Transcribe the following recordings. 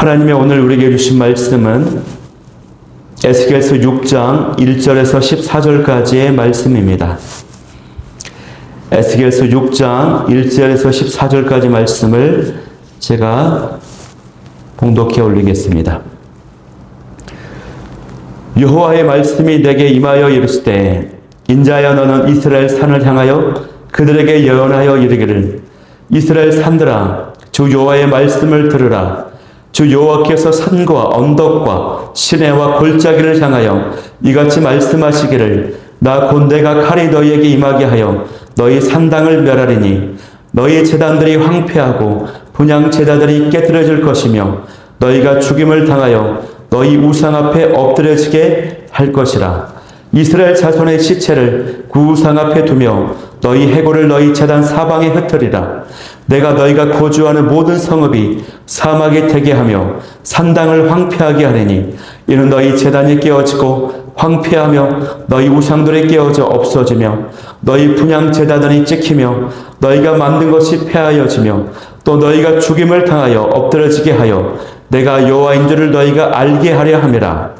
하나님의 오늘 우리에게 주신 말씀은 에스겔서 6장 1절에서 14절까지의 말씀입니다. 에스겔서 6장 1절에서 14절까지 말씀을 제가 봉독해 올리겠습니다. 여호와의 말씀이 내게 임하여 이르시되 인자여 너는 이스라엘 산을 향하여 그들에게 예언하여 이르기를 이스라엘 산들아 주 여호와의 말씀을 들으라 주 여호와께서 산과 언덕과 시내와 골짜기를 향하여 이같이 말씀하시기를 나곧 내가 칼이 너희에게 임하게 하여 너희 산당을 멸하리니 너희 재단들이 황폐하고 분양 제자들이 깨뜨려질 것이며 너희가 죽임을 당하여 너희 우상 앞에 엎드려지게 할 것이라. 이스라엘 자손의 시체를 그 우상 앞에 두며 너희 해골을 너희 재단 사방에 흩으리라 내가 너희가 거주하는 모든 성읍이 사막에 되게 하며 산당을 황폐하게 하리니 이는 너희 재단이 깨어지고 황폐하며 너희 우상들이 깨어져 없어지며 너희 분양 제단들이 찍히며 너희가 만든 것이 폐하여지며 또 너희가 죽임을 당하여 엎드러지게 하여 내가 여호와인 줄을 너희가 알게 하려 함이라.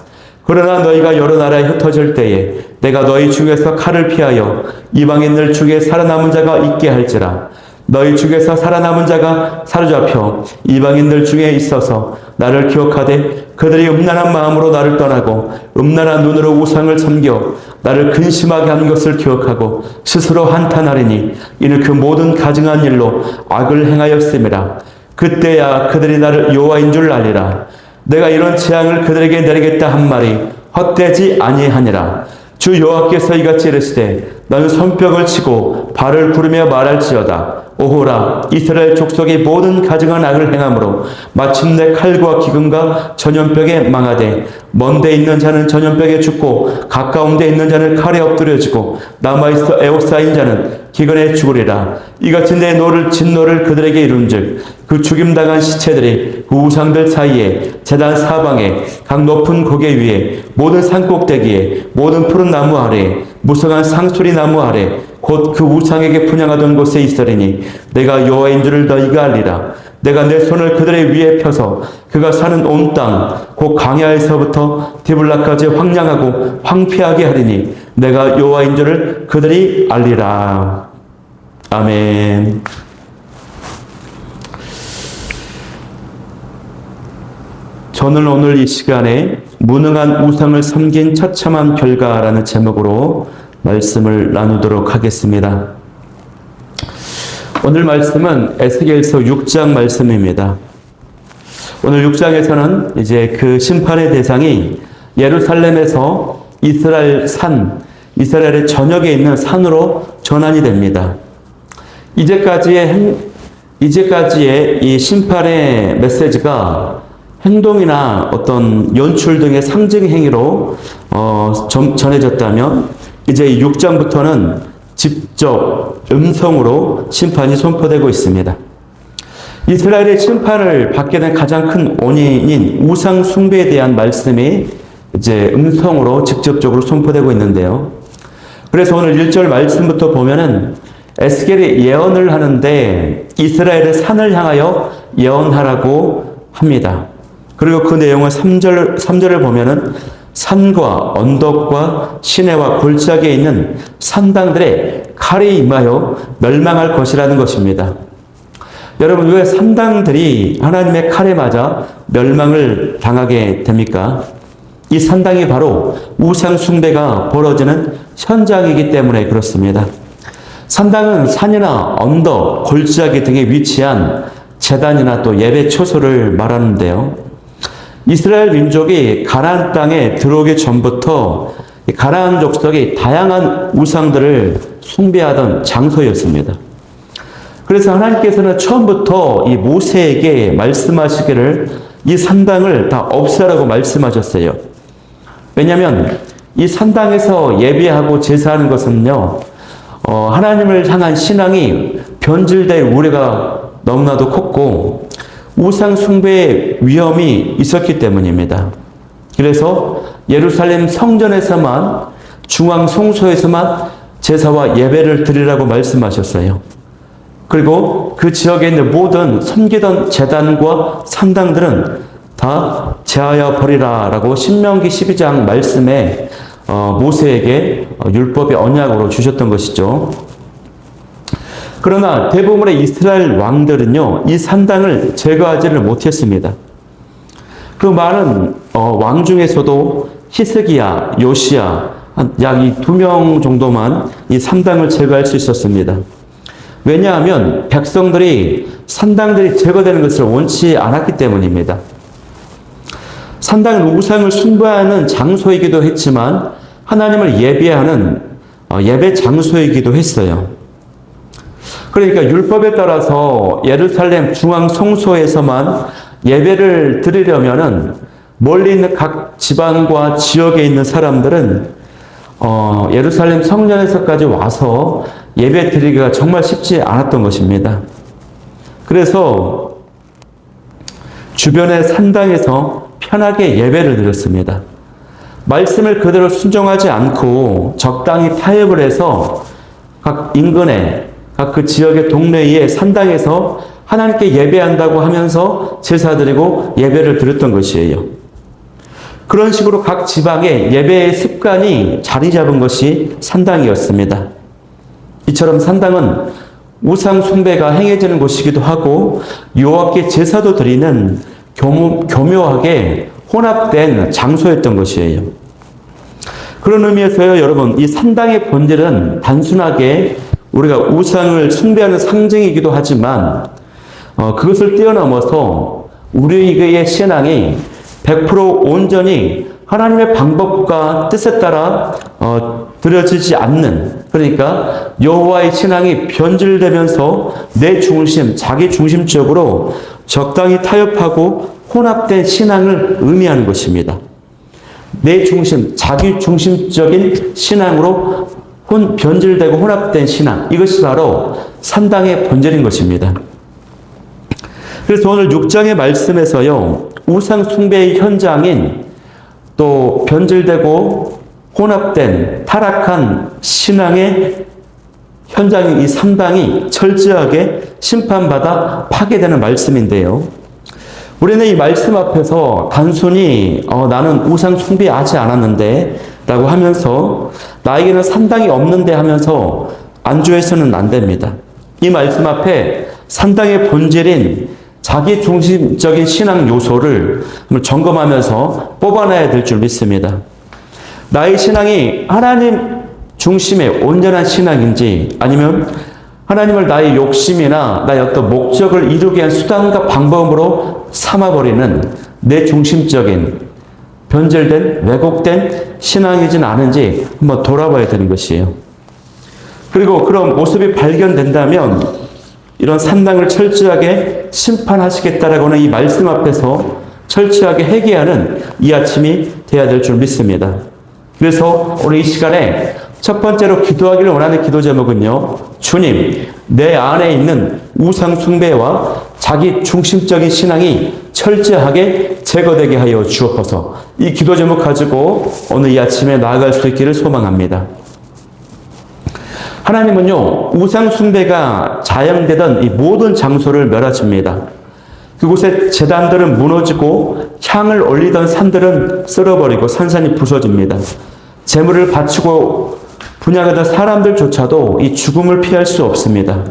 그러나 너희가 여러 나라에 흩어질 때에 내가 너희 중에서 칼을 피하여 이방인들 중에 살아남은 자가 있게 할지라 너희 중에서 살아남은 자가 사로잡혀 이방인들 중에 있어서 나를 기억하되 그들이 음란한 마음으로 나를 떠나고 음란한 눈으로 우상을 섬겨 나를 근심하게 한 것을 기억하고 스스로 한탄하리니 이는 그 모든 가증한 일로 악을 행하였음이라. 그때야 그들이 나를 여호와인 줄 알리라. 내가 이런 재앙을 그들에게 내리겠다 한 말이 헛되지 아니하니라 주 여호와께서 이같이 이르시되 너는 손뼉을 치고 발을 부르며 말할지어다. 오호라 이스라엘 족속의 모든 가증한 악을 행함으로 마침내 칼과 기근과 전염병에 망하되 먼데 있는 자는 전염병에 죽고 가까운 데 있는 자는 칼에 엎드려지고 남아있어 애옥사인 자는 기근에 죽으리라. 이같이 내 노를 진노를 그들에게 이룬즉 그 죽임당한 시체들이 그 우상들 사이에 재단 사방에 각 높은 고개 위에 모든 산 꼭대기에 모든 푸른 나무 아래 무성한 상수리 나무 아래 곧 그 우상에게 분양하던 곳에 있으리니 내가 여호와인 줄을 너희가 알리라. 내가 내 손을 그들의 위에 펴서 그가 사는 온 땅곧 광야에서부터 디블라까지 황량하고 황폐하게 하리니 내가 여호와인 줄을 그들이 알리라 아멘. 저는 오늘 이 시간에 무능한 우상을 섬긴 처참한 결과라는 제목으로 말씀을 나누도록 하겠습니다. 오늘 말씀은 에스겔서 6장 말씀입니다. 오늘 6장에서는 이제 그 심판의 대상이 예루살렘에서 이스라엘 산, 이스라엘의 전역에 있는 산으로 전환이 됩니다. 이제까지의 행, 이제까지의 이 심판의 메시지가 행동이나 어떤 연출 등의 상징 행위로 어, 전, 전해졌다면 이제 6장부터는 직접 음성으로 심판이 선포되고 있습니다. 이스라엘의 심판을 받게 된 가장 큰 원인인 우상 숭배에 대한 말씀이 이제 음성으로 직접적으로 선포되고 있는데요. 그래서 오늘 1절 말씀부터 보면은 에스겔이 예언을 하는데 이스라엘의 산을 향하여 예언하라고 합니다. 그리고 그 내용을 3절, 3절을 보면은 산과 언덕과 시내와 골짜기에 있는 산당들의 칼이 임하여 멸망할 것이라는 것입니다. 여러분, 왜 산당들이 하나님의 칼에 맞아 멸망을 당하게 됩니까? 이 산당이 바로 우상 숭배가 벌어지는 현장이기 때문에 그렇습니다. 산당은 산이나 언덕, 골짜기 등에 위치한 재단이나 또 예배 초소를 말하는데요. 이스라엘 민족이 가나안 땅에 들어오기 전부터 가나안 족속이 다양한 우상들을 숭배하던 장소였습니다. 그래서 하나님께서는 처음부터 이 모세에게 말씀하시기를 이 산당을 다 없애라고 말씀하셨어요. 왜냐하면 이 산당에서 예배하고 제사하는 것은요, 어, 하나님을 향한 신앙이 변질될 우려가 너무나도 컸고 우상 숭배의 위험이 있었기 때문입니다. 그래서 예루살렘 성전에서만 중앙 성소에서만 제사와 예배를 드리라고 말씀하셨어요. 그리고 그 지역에 있는 모든 섬기던 재단과 산당들은 다 제하여 버리라라고 신명기 12장 말씀에 어, 모세에게 어, 율법의 언약으로 주셨던 것이죠. 그러나 대부분의 이스라엘 왕들은요, 이 산당을 제거하지를 못했습니다. 그 많은 어, 왕 중에서도 히스기야, 요시야, 약 이 두 명 정도만 이 산당을 제거할 수 있었습니다. 왜냐하면 백성들이 산당들이 제거되는 것을 원치 않았기 때문입니다. 산당은 우상을 숭배하는 장소이기도 했지만 하나님을 예배하는 어, 예배 장소이기도 했어요. 그러니까 율법에 따라서 예루살렘 중앙 성소에서만 예배를 드리려면은 멀리 있는 각 지방과 지역에 있는 사람들은 어, 예루살렘 성전에서까지 와서 예배 드리기가 정말 쉽지 않았던 것입니다. 그래서 주변의 산당에서 편하게 예배를 드렸습니다. 말씀을 그대로 순종하지 않고 적당히 타협을 해서 각 인근에 각 그 지역의 동네의 산당에서 하나님께 예배한다고 하면서 제사 드리고 예배를 드렸던 것이에요. 그런 식으로 각 지방의 예배의 습관이 자리 잡은 것이 산당이었습니다. 이처럼 산당은 우상 숭배가 행해지는 곳이기도 하고 여호와께 제사도 드리는 교묘, 교묘하게 혼합된 장소였던 것이에요. 그런 의미에서요, 여러분, 이 산당의 본질은 단순하게 우리가 우상을 숭배하는 상징이기도 하지만 어, 그것을 뛰어넘어서 우리의 신앙이 100% 온전히 하나님의 방법과 뜻에 따라 어, 드려지지 않는 그러니까 여호와의 신앙이 변질되면서 내 중심, 자기 중심적으로 적당히 타협하고 혼합된 신앙을 의미하는 것입니다. 내 중심, 자기 중심적인 신앙으로 혼, 변질되고 혼합된 신앙. 이것이 바로 산당의 본질인 것입니다. 그래서 오늘 6장의 말씀에서요, 우상 숭배의 현장인 또 변질되고 혼합된 타락한 신앙의 현장인 이 산당이 철저하게 심판받아 파괴되는 말씀인데요. 우리는 이 말씀 앞에서 단순히 어, 나는 우상 숭배하지 않았는데 라고 하면서 나에게는 산당이 없는데 하면서 안주해서는 안 됩니다. 이 말씀 앞에 산당의 본질인 자기 중심적인 신앙 요소를 점검하면서 뽑아내야 될 줄 믿습니다. 나의 신앙이 하나님 중심의 온전한 신앙인지 아니면 하나님을 나의 욕심이나 나의 어떤 목적을 이루기 위한 수단과 방법으로 삼아버리는 내 중심적인 변절된 왜곡된 신앙이진 않은지 한번 돌아봐야 되는 것이에요. 그리고 그런 모습이 발견된다면 이런 산당을 철저하게 심판하시겠다라고는 이 말씀 앞에서 철저하게 회개하는 이 아침이 되어야 될 줄 믿습니다. 그래서 오늘 이 시간에 첫 번째로 기도하기를 원하는 기도 제목은요. 주님, 내 안에 있는 우상 숭배와 자기 중심적인 신앙이 철저하게 제거되게 하여 주옵소서. 이 기도 제목 가지고 오늘 이 아침에 나아갈 수 있기를 소망합니다. 하나님은요, 우상 숭배가 자영되던 이 모든 장소를 멸하십니다. 그곳에 재단들은 무너지고 향을 올리던 산들은 쓸어버리고 산산이 부서집니다. 재물을 바치고 분양하던 사람들조차도 이 죽음을 피할 수 없습니다.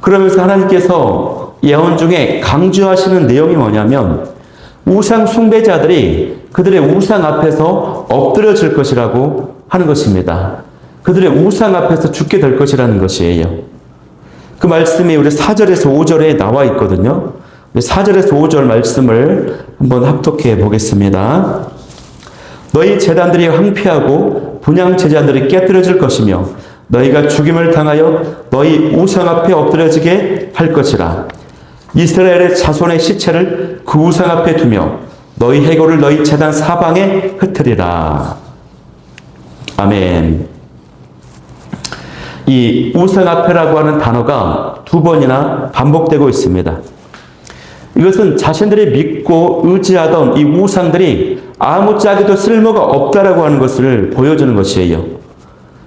그러면서 하나님께서 예언 중에 강조하시는 내용이 뭐냐면 우상 숭배자들이 그들의 우상 앞에서 엎드려질 것이라고 하는 것입니다. 그들의 우상 앞에서 죽게 될 것이라는 것이에요. 그 말씀이 우리 4절에서 5절에 나와 있거든요. 4절에서 5절 말씀을 한번 합독해 보겠습니다. 너희 재단들이 황폐하고 분양 제자들이 깨뜨려질 것이며 너희가 죽임을 당하여 너희 우상 앞에 엎드려지게 할 것이라. 이스라엘의 자손의 시체를 그 우상 앞에 두며 너희 해골을 너희 재단 사방에 흩으리라. 아멘. 이 우상 앞에라고 하는 단어가 두 번이나 반복되고 있습니다. 이것은 자신들이 믿고 의지하던 이 우상들이 아무짝에도 쓸모가 없다라고 하는 것을 보여주는 것이에요.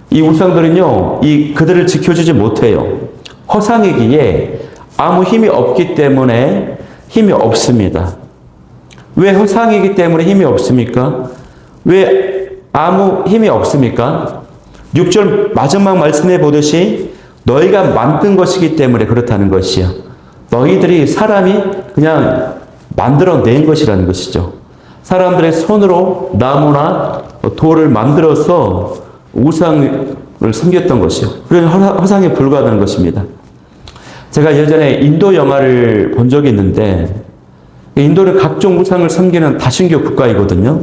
이 우상들은요, 이 그들을 지켜주지 못해요. 허상이기에 아무 힘이 없기 때문에 힘이 없습니다. 왜 허상이기 때문에 힘이 없습니까? 왜 아무 힘이 없습니까? 6절 마지막 말씀해 보듯이 너희가 만든 것이기 때문에 그렇다는 것이요. 너희들이 사람이 그냥 만들어낸 것이라는 것이죠. 사람들의 손으로 나무나 돌을 만들어서 우상을 섬겼던 것이요. 그런 허상에 불과하다는 것입니다. 제가 예전에 인도 영화를 본 적이 있는데 인도는 각종 우상을 섬기는 다신교 국가이거든요.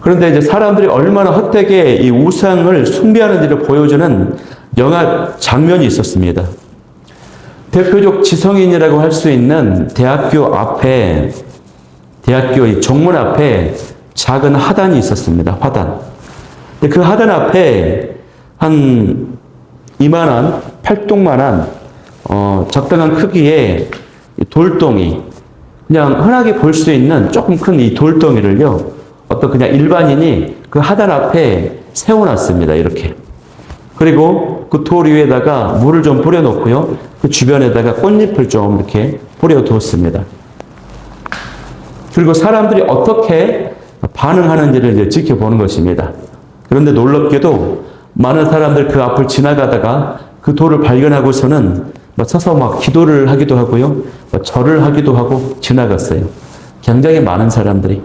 그런데 이제 사람들이 얼마나 헛되게 이 우상을 숭배하는지를 보여주는 영화 장면이 있었습니다. 대표적 지성인이라고 할 수 있는 대학교 앞에 대학교 의 정문 앞에 작은 하단이 있었습니다. 화단. 근데 그 하단 앞에 한 이만한 팔뚝만한 어, 적당한 크기의 돌덩이 그냥 흔하게 볼 수 있는 조금 큰 이 돌덩이를요 어떤 그냥 일반인이 그 하단 앞에 세워놨습니다. 이렇게. 그리고 그 돌 위에다가 물을 좀 뿌려놓고요. 그 주변에다가 꽃잎을 좀 이렇게 뿌려두었습니다. 그리고 사람들이 어떻게 반응하는지를 지켜보는 것입니다. 그런데 놀랍게도 많은 사람들 그 앞을 지나가다가 그 돌을 발견하고서는 막 서서 막 기도를 하기도 하고요. 막 절을 하기도 하고 지나갔어요. 굉장히 많은 사람들이.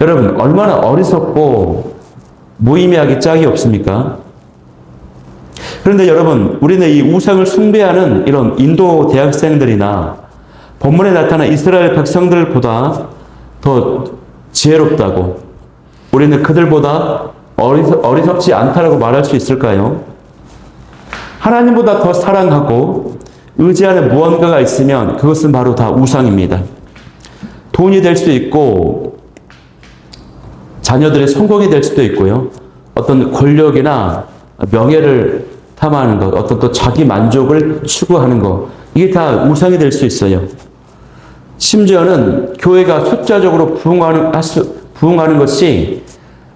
여러분, 얼마나 어리석고 무의미하게 짝이 없습니까? 그런데 여러분, 우리는 이 우상을 숭배하는 이런 인도 대학생들이나 본문에 나타난 이스라엘 백성들보다 더 지혜롭다고 우리는 그들보다 어리석, 어리석 지 않다라고 말할 수 있을까요? 하나님보다 더 사랑하고 의지하는 무언가가 있으면 그것은 바로 다 우상입니다. 돈이 될수 있고 자녀들의 성공이 될 수도 있고요. 어떤 권력이나 명예를 탐하는 것, 어떤 또 자기 만족을 추구하는 것, 이게 다 우상이 될 수 있어요. 심지어는 교회가 숫자적으로 부흥하는, 부흥하는 것이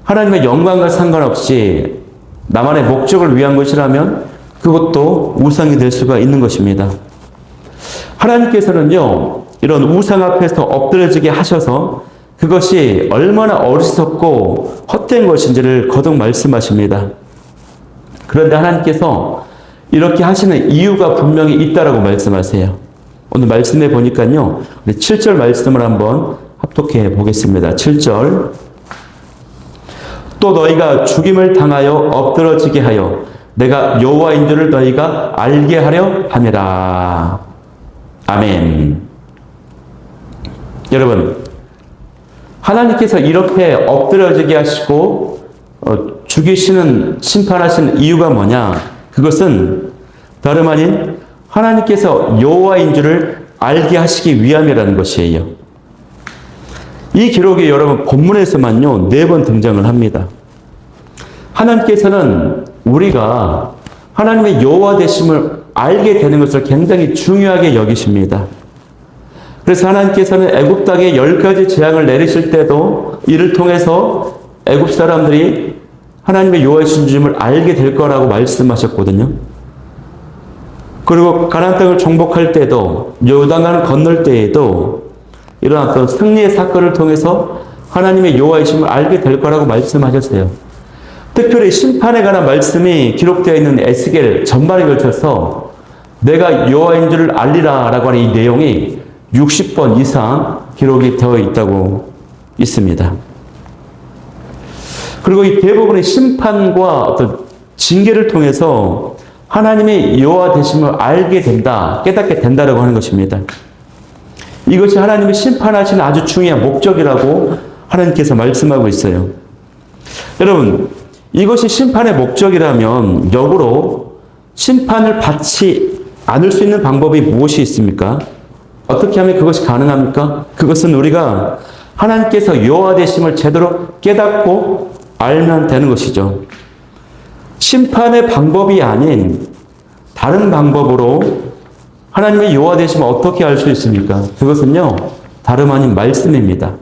하나님의 영광과 상관없이 나만의 목적을 위한 것이라면 그것도 우상이 될 수가 있는 것입니다. 하나님께서는요, 이런 우상 앞에서 엎드려지게 하셔서 그것이 얼마나 어리석고 헛된 것인지를 거듭 말씀하십니다. 그런데 하나님께서 이렇게 하시는 이유가 분명히 있다라고 말씀하세요. 오늘 말씀해 보니까요. 우리 7절 말씀을 한번 합독해 보겠습니다. 7절. 또 너희가 죽임을 당하여 엎드러지게 하여 내가 여호와인 줄을 너희가 알게 하려 함이라. 아멘. 여러분, 하나님께서 이렇게 엎드려지게 하시고 어, 죽이시는 심판하시는 이유가 뭐냐? 그것은 다름 아닌 하나님께서 여호와인 줄을 알게 하시기 위함이라는 것이에요. 이 기록이 여러분 본문에서만요 네 번 등장을 합니다. 하나님께서는 우리가 하나님의 여호와 되심을 알게 되는 것을 굉장히 중요하게 여기십니다. 그래서 하나님께서는 애굽 땅에 열 가지 재앙을 내리실 때도 이를 통해서 애굽 사람들이 하나님의 여호와이신 줄을 알게 될 거라고 말씀하셨거든요. 그리고 가나안 땅을 정복할 때도 요단강을 건널 때에도 이런 어떤 승리의 사건을 통해서 하나님의 여호와이심을 알게 될 거라고 말씀하셨어요. 특별히 심판에 관한 말씀이 기록되어 있는 에스겔 전반에 걸쳐서 내가 여호와인 줄을 알리라라고 하는 이 내용이 60번 이상 기록이 되어 있다고 있습니다. 그리고 이 대부분의 심판과 어떤 징계를 통해서 하나님의 여호와 되심을 알게 된다, 깨닫게 된다라고 하는 것입니다. 이것이 하나님의 심판하시는 아주 중요한 목적이라고 하나님께서 말씀하고 있어요. 여러분, 이것이 심판의 목적이라면 역으로 심판을 받지 않을 수 있는 방법이 무엇이 있습니까? 어떻게 하면 그것이 가능합니까? 그것은 우리가 하나님께서 여호와 되심을 제대로 깨닫고 알면 되는 것이죠. 심판의 방법이 아닌 다른 방법으로 하나님의 여호와 되심을 어떻게 알 수 있습니까? 그것은요. 다름 아닌 말씀입니다.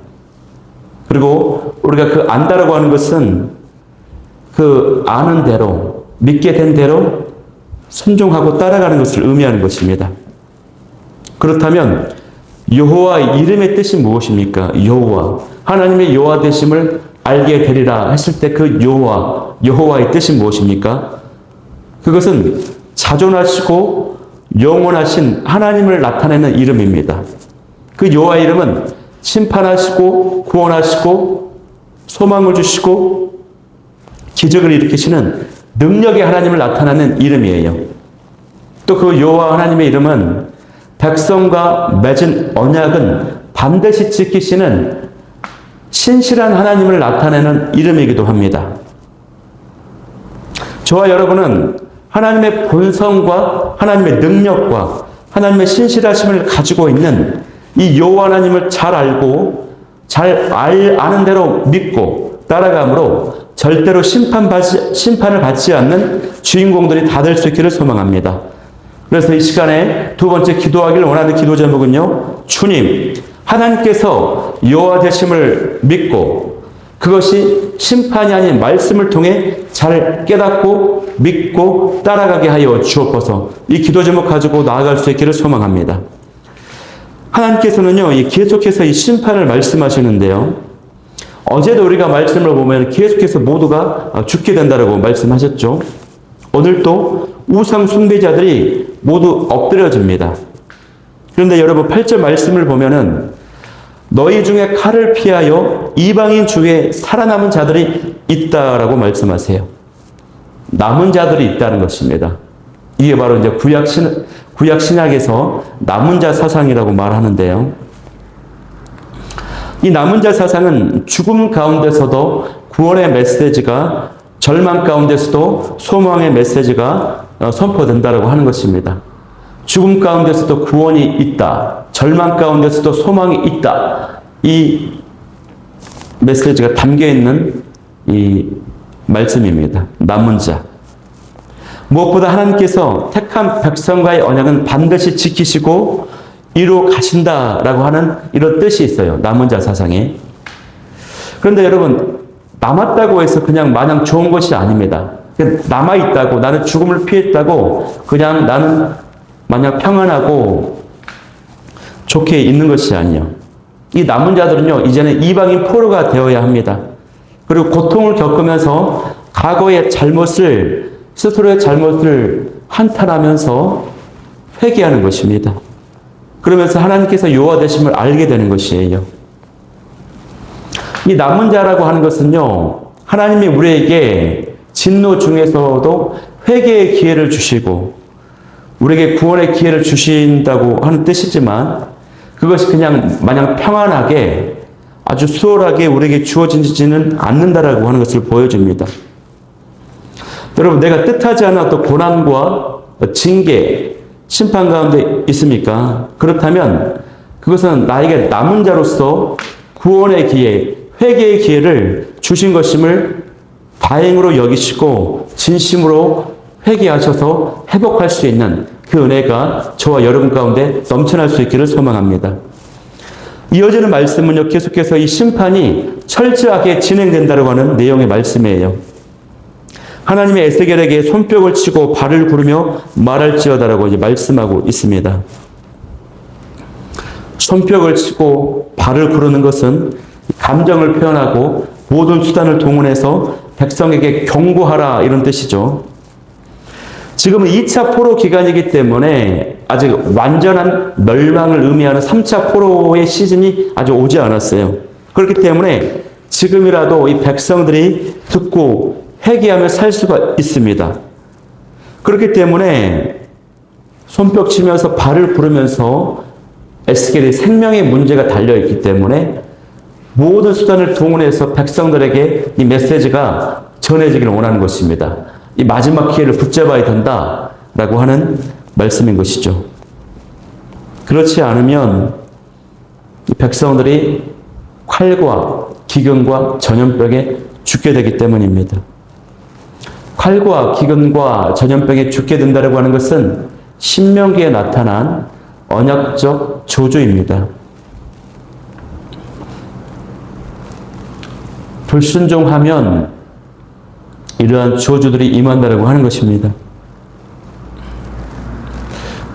그리고 우리가 그 안다라고 하는 것은 그 아는 대로 믿게 된 대로 순종하고 따라가는 것을 의미하는 것입니다. 그렇다면 여호와 이름의 뜻이 무엇입니까? 여호와. 하나님의 여호와 되심을 알게 되리라 했을 때 그 여호와, 여호와의 뜻이 무엇입니까? 그것은 자존하시고 영원하신 하나님을 나타내는 이름입니다. 그 여호와 이름은 심판하시고 구원하시고 소망을 주시고 기적을 일으키시는 능력의 하나님을 나타내는 이름이에요. 또 그 여호와 하나님의 이름은 백성과 맺은 언약은 반드시 지키시는 신실한 하나님을 나타내는 이름이기도 합니다. 저와 여러분은 하나님의 본성과 하나님의 능력과 하나님의 신실하심을 가지고 있는 이 여호와 하나님을 잘 알고 잘 알, 아는 대로 믿고 따라감으로 절대로 심판받지, 심판을 받지 않는 주인공들이 다 될 수 있기를 소망합니다. 그래서 이 시간에 두 번째 기도하기를 원하는 기도 제목은요. 주님, 하나님께서 여호와 되심을 믿고 그것이 심판이 아닌 말씀을 통해 잘 깨닫고 믿고 따라가게 하여 주옵소서. 이 기도 제목 가지고 나아갈 수 있기를 소망합니다. 하나님께서는요, 이 계속해서 이 심판을 말씀하시는데요. 어제도 우리가 말씀을 보면 계속해서 모두가 죽게 된다라고 말씀하셨죠. 오늘도 우상 숭배자들이 모두 엎드려집니다. 그런데 여러분 8절 말씀을 보면은 너희 중에 칼을 피하여 이방인 중에 살아남은 자들이 있다라고 말씀하세요. 남은 자들이 있다는 것입니다. 이게 바로 이제 구약 신 구약 신약에서 남은 자 사상이라고 말하는데요. 이 남은 자 사상은 죽음 가운데서도 구원의 메시지가 절망 가운데서도 소망의 메시지가 어, 선포된다라고 하는 것입니다. 죽음 가운데서도 구원이 있다. 절망 가운데서도 소망이 있다. 이 메시지가 담겨 있는 이 말씀입니다. 남은 자. 무엇보다 하나님께서 택한 백성과의 언약은 반드시 지키시고 이루 가신다라고 하는 이런 뜻이 있어요. 남은 자 사상에. 그런데 여러분, 남았다고 해서 그냥 마냥 좋은 것이 아닙니다. 남아있다고, 나는 죽음을 피했다고, 그냥 나는 마냥 평안하고 좋게 있는 것이 아니에요. 이 남은 자들은요, 이제는 이방인 포로가 되어야 합니다. 그리고 고통을 겪으면서 과거의 잘못을, 스스로의 잘못을 한탄하면서 회개하는 것입니다. 그러면서 하나님께서 요하 되심을 알게 되는 것이에요. 이 남은 자라고 하는 것은요, 하나님이 우리에게 진노 중에서도 회개의 기회를 주시고, 우리에게 구원의 기회를 주신다고 하는 뜻이지만, 그것이 그냥 마냥 평안하게 아주 수월하게 우리에게 주어지지는 않는다라고 하는 것을 보여줍니다. 여러분, 내가 뜻하지 또 고난과 징계, 심판 가운데 있습니까? 그렇다면 그것은 나에게 남은 자로서 구원의 기회, 회개의 기회를 주신 것임을 다행으로 여기시고 진심으로 회개하셔서 회복할 수 있는 그 은혜가 저와 여러분 가운데 넘쳐날 수 있기를 소망합니다. 이어지는 말씀은요, 계속해서 이 심판이 철저하게 진행된다고 하는 내용의 말씀이에요. 하나님의 에스겔에게 손뼉을 치고 발을 구르며 말할지어다라고 이제 말씀하고 있습니다. 손뼉을 치고 발을 구르는 것은 감정을 표현하고 모든 수단을 동원해서 백성에게 경고하라 이런 뜻이죠. 지금은 2차 포로 기간이기 때문에 아직 완전한 멸망을 의미하는 3차 포로의 시즌이 아직 오지 않았어요. 그렇기 때문에 지금이라도 이 백성들이 듣고 회개하며 살 수가 있습니다. 그렇기 때문에 손뼉 치면서 발을 부르면서 에스겔의 생명의 문제가 달려있기 때문에 모든 수단을 동원해서 백성들에게 이 메시지가 전해지기를 원하는 것입니다. 이 마지막 기회를 붙잡아야 된다라고 하는 말씀인 것이죠. 그렇지 않으면 백성들이 칼과 기근과 전염병에 죽게 되기 때문입니다. 칼과 기근과 전염병에 죽게 된다고 하는 것은 신명기에 나타난 언약적 조주입니다. 불순종하면 이러한 저주들이 임한다라고 하는 것입니다.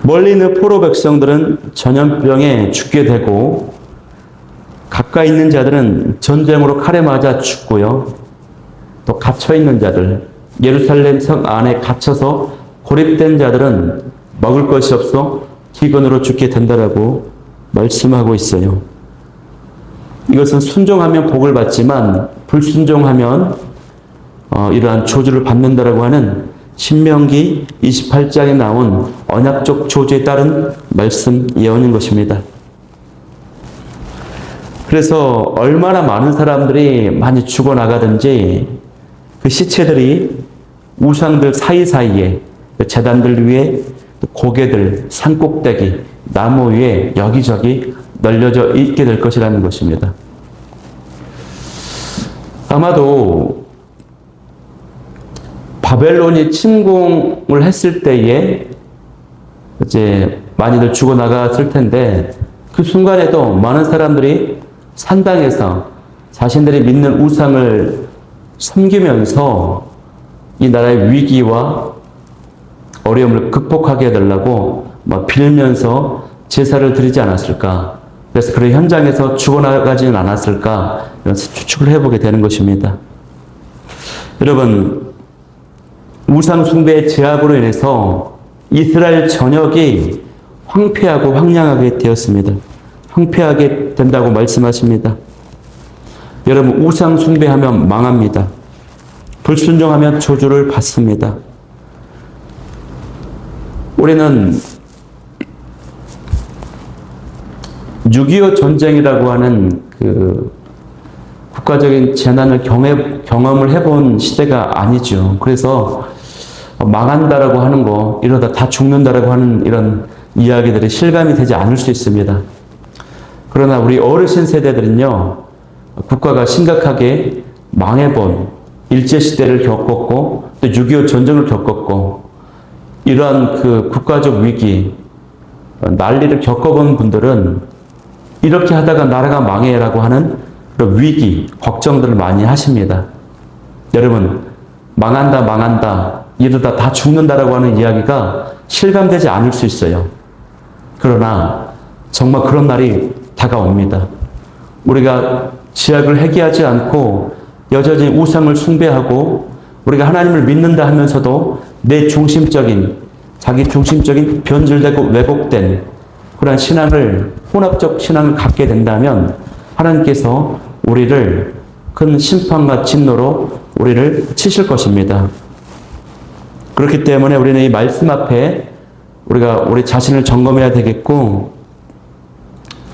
멀리 있는 포로 백성들은 전염병에 죽게 되고 가까이 있는 자들은 전쟁으로 칼에 맞아 죽고요. 또 갇혀 있는 자들, 예루살렘 성 안에 갇혀서 고립된 자들은 먹을 것이 없어 기근으로 죽게 된다라고 말씀하고 있어요. 이것은 순종하면 복을 받지만 불순종하면 어, 이러한 조주를 받는다라고 하는 신명기 28장에 나온 언약적 조주에 따른 말씀 예언인 것입니다. 그래서 얼마나 많은 사람들이 많이 죽어나가든지 그 시체들이 우상들 사이사이에 그 재단들 위에 고개들, 산꼭대기, 나무 위에 여기저기 널려져 있게 될 것이라는 것입니다. 아마도 바벨론이 침공을 했을 때에 이제 많이들 죽어나갔을 텐데 그 순간에도 많은 사람들이 산당에서 자신들이 믿는 우상을 섬기면서 이 나라의 위기와 어려움을 극복하게 해달라고 막 빌면서 제사를 드리지 않았을까. 그래서 그런 현장에서 죽어나가지는 않았을까. 이런 추측을 해보게 되는 것입니다. 여러분, 우상 숭배의 제압으로 인해서 이스라엘 전역이 황폐하고 황량하게 되었습니다. 황폐하게 된다고 말씀하십니다. 여러분, 우상 숭배하면 망합니다. 불순종하면 저주를 받습니다. 우리는 6.25 전쟁이라고 하는 그 국가적인 재난을 경해, 경험을 해본 시대가 아니죠. 그래서 망한다라고 하는 거, 이러다 다 죽는다라고 하는 이런 이야기들이 실감이 되지 않을 수 있습니다. 그러나 우리 어르신 세대들은요, 국가가 심각하게 망해본 일제시대를 겪었고, 또 6.25 전쟁을 겪었고, 이러한 그 국가적 위기, 난리를 겪어본 분들은 이렇게 하다가 나라가 망해라고 하는 그런 위기, 걱정들을 많이 하십니다. 여러분, 망한다, 망한다, 이러다 다 죽는다라고 하는 이야기가 실감되지 않을 수 있어요. 그러나 정말 그런 날이 다가옵니다. 우리가 지약을 회개하지 않고 여전히 우상을 숭배하고 우리가 하나님을 믿는다 하면서도 내 중심적인 자기 중심적인 변질되고 왜곡된 그러한 신앙을 혼합적 신앙을 갖게 된다면 하나님께서 우리를 큰 심판과 진노로 우리를 치실 것입니다. 그렇기 때문에 우리는 이 말씀 앞에 우리가 우리 자신을 점검해야 되겠고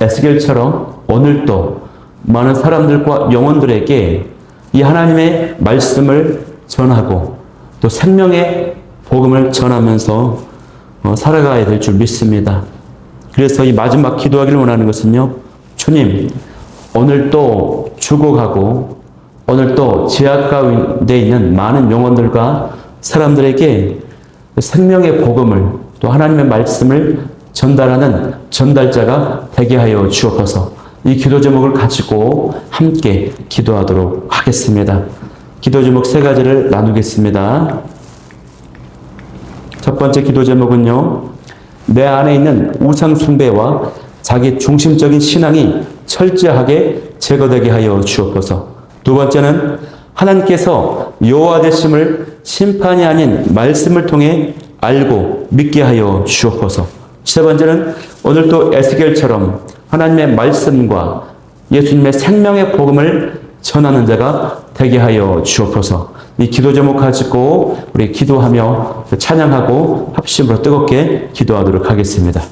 에스겔처럼 오늘도 많은 사람들과 영혼들에게 이 하나님의 말씀을 전하고 또 생명의 복음을 전하면서 어, 살아가야 될 줄 믿습니다. 그래서 이 마지막 기도하기를 원하는 것은요. 주님, 오늘 또 죽어가고 오늘 또 제약 가운데 있는 많은 영혼들과 사람들에게 생명의 복음을 또 하나님의 말씀을 전달하는 전달자가 되게 하여 주옵소서. 이 기도 제목을 가지고 함께 기도하도록 하겠습니다. 기도 제목 세 가지를 나누겠습니다. 첫 번째 기도 제목은요. 내 안에 있는 우상 숭배와 자기 중심적인 신앙이 철저하게 제거되게 하여 주옵소서. 두 번째는 하나님께서 여호와 되심을 심판이 아닌 말씀을 통해 알고 믿게 하여 주옵소서. 세 번째는 오늘도 에스겔처럼 하나님의 말씀과 예수님의 생명의 복음을 전하는 자가 되게 하여 주옵소서. 이 기도 제목 가지고 우리 기도하며 찬양하고 합심으로 뜨겁게 기도하도록 하겠습니다.